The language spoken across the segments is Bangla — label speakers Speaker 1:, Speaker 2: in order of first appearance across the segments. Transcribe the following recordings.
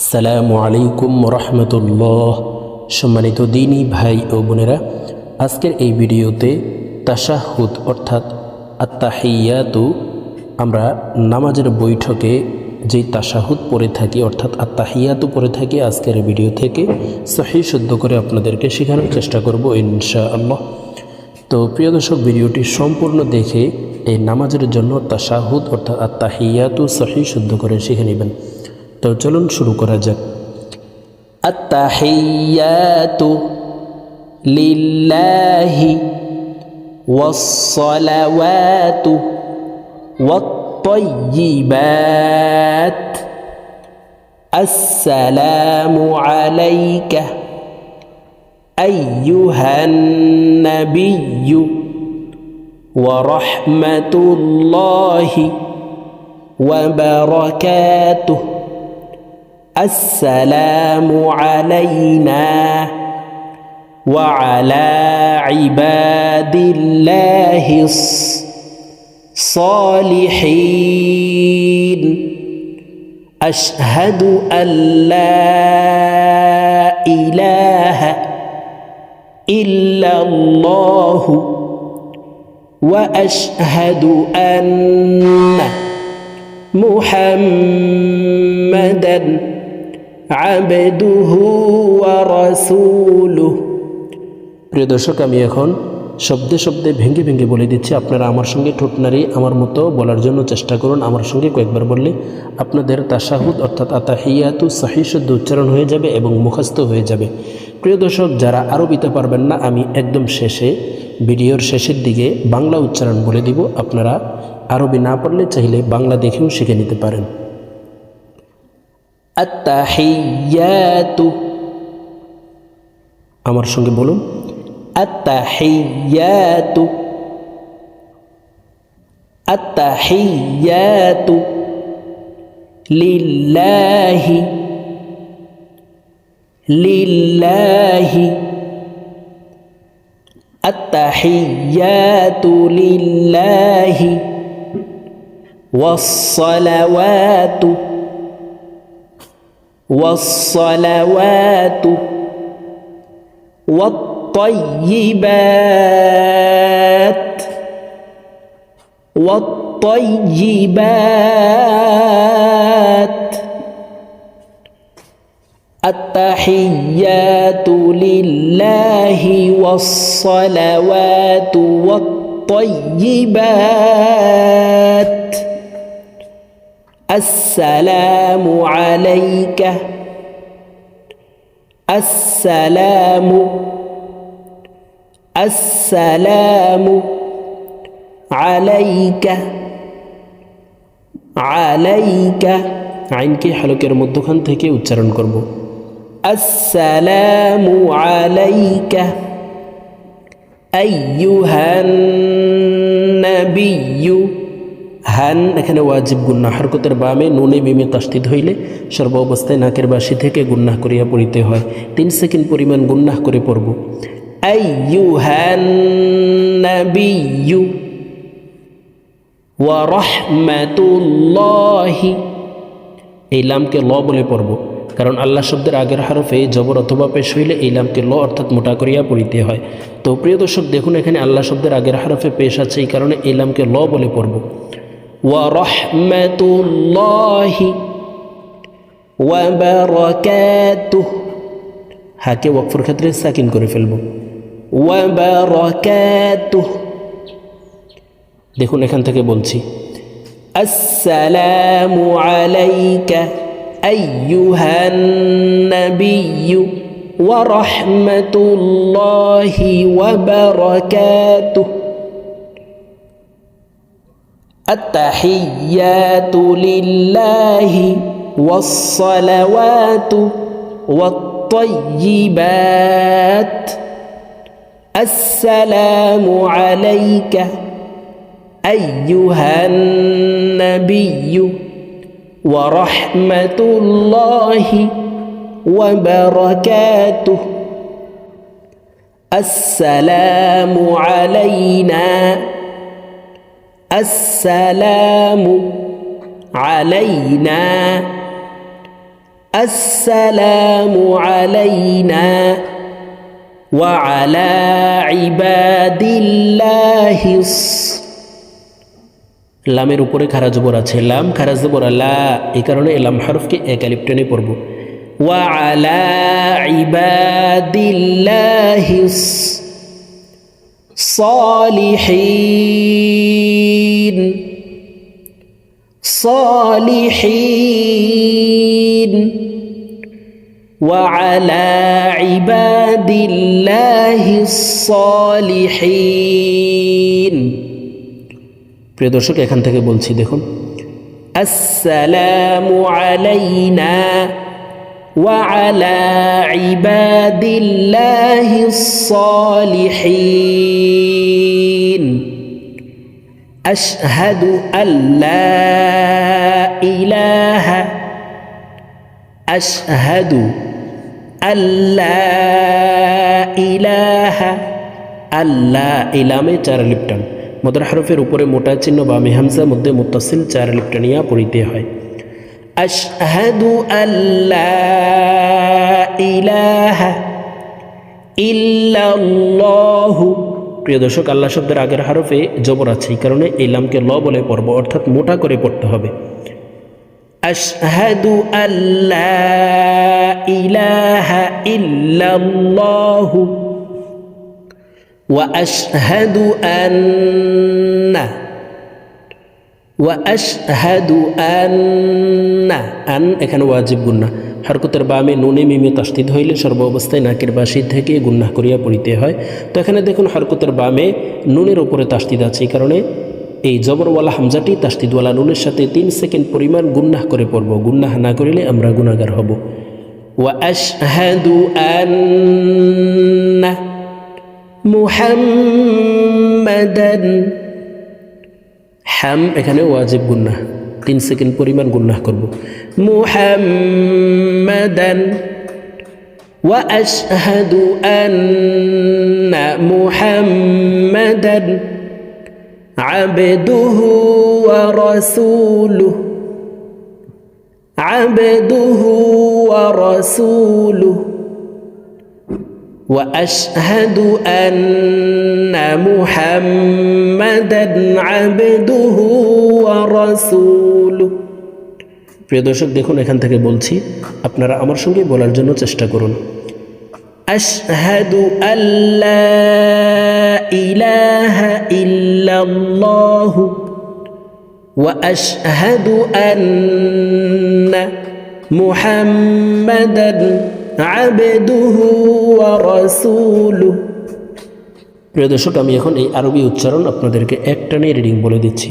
Speaker 1: আসসালামু আলাইকুম রহমতুল্লাহ সম্মানিত দিনী ভাই ও বোনেরা, আজকের এই ভিডিওতে তাশাহুদ অর্থাৎ আত্মাহিয়াতু আমরা নামাজের বৈঠকে যে তাশাহুদ পড়ে থাকি, অর্থাৎ আত্মাহিয়াতু পড়ে থাকি, আজকের ভিডিও থেকে সহি শুদ্ধ করে আপনাদেরকে শেখানোর চেষ্টা করব ইনশা আল্লাহ তো প্রিয় দর্শক, ভিডিওটি সম্পূর্ণ দেখে এই নামাজের জন্য তাশাহুদ অর্থাৎ আত্মাহিয়াতু সহি শুদ্ধ করে শিখে নেবেন। তো চলুন শুরু করা যাক আত্তাহিয়াতু লিল্লাহি والصلوات والطيبات السلام عليك أيها النبي ورحمة الله وبركاته السلام علينا وعلى عباد الله الصالحين. أشهد أن لا إله إلا الله وأشهد أن محمدا প্রিয় দর্শক, আমি এখন শব্দে শব্দে ভেঙে ভেঙে বলে দিচ্ছি, আপনারা আমার সঙ্গে ঠোঁটনারি আমার মতো বলার জন্য চেষ্টা করুন। আমার সঙ্গে কয়েকবার বললে আপনাদের তাসাহুদ অর্থাৎ আতা হিয়াতু সহিশুদ্ধ উচ্চারণ হয়ে যাবে এবং মুখস্থ হয়ে যাবে। প্রিয় দর্শক, যারা আরবিতে পারবেন না, আমি একদম শেষে, ভিডিওর শেষের দিকে বাংলা উচ্চারণ বলে দিব। আপনারা আরবি না পারলে চাইলে বাংলা দেখেও শিখে নিতে পারেন। আত্তাহিয়াতু আমার সঙ্গে বলুন আত্তাহিয়াতু আত্তাহিয়াতু লিল্লাহি লিল্লাহি التحيات لله والصلوات والصلوات والطيبات والطيبات. التحيات لله والصلوات والطيبات. السلام عليك السلام السلام عليك عليك আইনকে হালকের মধ্যখান থেকে উচ্চারণ করব আসসালামু আলাইকা আইয়ুহান নাবিয়্যু হান, এখানে ওয়াজিব গুন্না হরকতের বামে নুনে বিমে তাস্তিদ হইলে সর্ব অবস্থায় নাকের বাসি থেকে গুন্নাহ করিয়া পড়িতে হয়। তিন সেকেন্ড পরিমাণ গুন্নাহ করে পড়ব। আইয়ুহান নাবিয়্যু ওয়া রাহমাতুল্লাহি। এই লামকে ল বলে পড়ব, কারণ আল্লাহ শব্দের আগের হারফে জবর অথবা পেশ হইলে এই লামকে ল অর্থাৎ মোটা করিয়া পড়িতে হয়। তো প্রিয় দর্শক, দেখুন এখানে আল্লাহ শব্দের আগের হারফে পেশ আছে, এই কারণে এই লামকে ল বলে পড়ব। ওয়ারহমাতুল্লাহি ওয়াবারাকাতুহ হাকে ওয়াকফর ক্ষেত্রে সাকিন করে ফেলব ওয়াবারাকাতুহ দেখুন এখান থেকে বলছি আসসালামু আলাইকা আইয়ুহান নাবিয়্যু ওয়া রাহমাতুল্লাহি ওয়া বারাকাতুহু التحيات لله والصلوات والطيبات. السلام عليك أيها النبي ورحمة الله وبركاته. السلام علينا السلام علينا السلام علينا وعلى عباد الله الص- লামের উপরে খারা জবর আছে লাম খারা জবর লা এই কারণে এই লাম হরফকে এক আলিফ টেনে পড়ব وعلى عباد الله الص- صالحين صالحين وعلى عباد الله الصالحين প্রিয় দর্শক এখান থেকে বলছি দেখুন আসসালামু আলাইনা وعلى عباد الله الصالحين أشهد أن لا إله أشهد أن لا إله আল্লাহ ইলামে চার লিপ্টন মদর হরফের উপরে মোটা চিহ্ন বা মেহামসা মধ্যে মুতাসিল চার লিপ্টনিয়া পড়িতে হয় আশহাদু আল্লাহ ইলাহা ইল্লাল্লাহু প্রিয় দর্শক আল্লাহ শব্দের আগের হরফে জবর আছে এই কারণে এই লামকে ল বলে পড়ব অর্থাৎ মোটা করে পড়তে হবে আশহাদু আল্লাহ ইলাহা ইল্লাল্লাহু وأشهد أن وأشهد أن أن এখানে ওয়াজিব গুন্না হরকতের বামে নুনে মিমে তাস্তিদ হইলে সর্ব অবস্থায় নাকের বাসি থেকে গুন্না করিয়া পড়িতে হয়। তো এখানে দেখুন হরকতের বামে নুনের ওপরে তাস্তিদ আছে এই কারণে। এই জবরওয়ালা হামজাটি তাস্তিদওয়ালা নুনের সাথে তিন সেকেন্ড পরিমাণ গুন্নাহ করে পড়ব। গুন্নাহ না করিলে আমরা গুনাগার হব। হাম এখানে ওয়াজিব গুন্নাহ। তিন সেকেন্ড পরিমাণ গুন্নাহ করব মুহাম্মাদান ওয়া আশহাদু আন্না মুহাম্মাদান আবদুহু ওয়া রাসূলুহু আবদুহু ওয়া রাসূলুহু واشهد ان محمدا عبده ورسوله প্রিয় দর্শক, দেখুন, এখান থেকে বলছি, আপনারা আমার সঙ্গে বলার জন্য চেষ্টা করুন। আশহাদু আল্লাহ ইলাহা ইল্লাল্লাহু ওয়া আশহাদু আন্না মুহাম্মাদান আবদুহু ওয়া রাসূলুহু। প্রিয় দর্শক, আমি এখন এই আরবি উচ্চারণ আপনাদেরকে একটানে রিডিং বলে দিচ্ছি।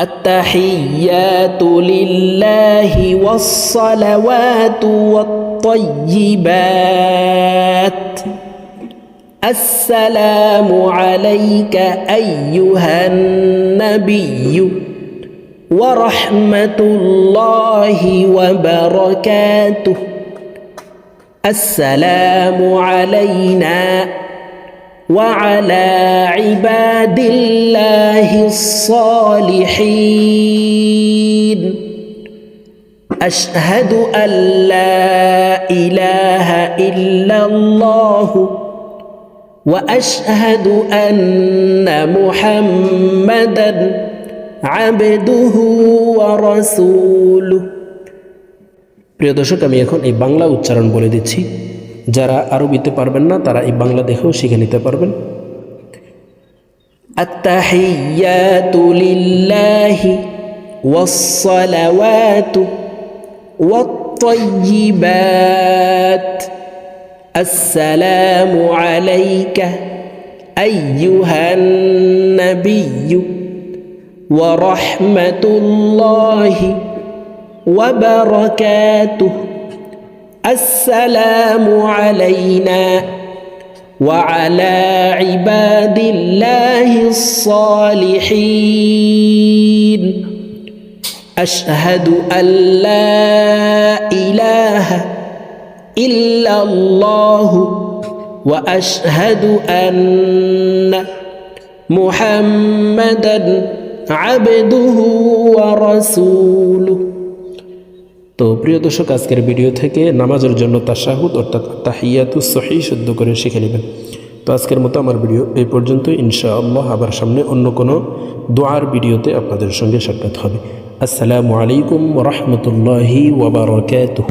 Speaker 1: التحيات لله والصلوات والطيبات. السلام عليك أيها النبي ورحمة الله وبركاته. السلام علينا وعلى عباد الله الصالحين أشهد أن لا إله إلا الله وأشهد أن محمدًا عبده ورسوله প্রিয় দর্শক আমি এখন এই বাংলা উচ্চারণ বলে দিচ্ছি যারা আরবিতে পারবেন না তারা এই বাংলা দেখেও শিখে নিতে পারবেন التحيات لله والصلوات والطيبات السلام عليك أيها النبي ورحمة الله وبركاته السلام علينا وعلى عباد الله الصالحين. أشهد أن لا إله إلا الله وأشهد أن محمدا عبده ورسوله. তো প্রিয় দর্শক, আজকের ভিডিও থেকে নামাজের জন্য তাশাহুদ অর্থাৎ তাহিয়াতু সহি শুদ্ধ করে শিখে নেবেন। তো আজকের মতো আমার ভিডিও এই পর্যন্ত ইনশাআল্লাহ আবার সামনে অন্য কোনো দোয়ার ভিডিওতে আপনাদের সঙ্গে সাক্ষাৎ হবে। আসসালামু আলাইকুম রহমতুল্লাহি ওবরাকাতুহ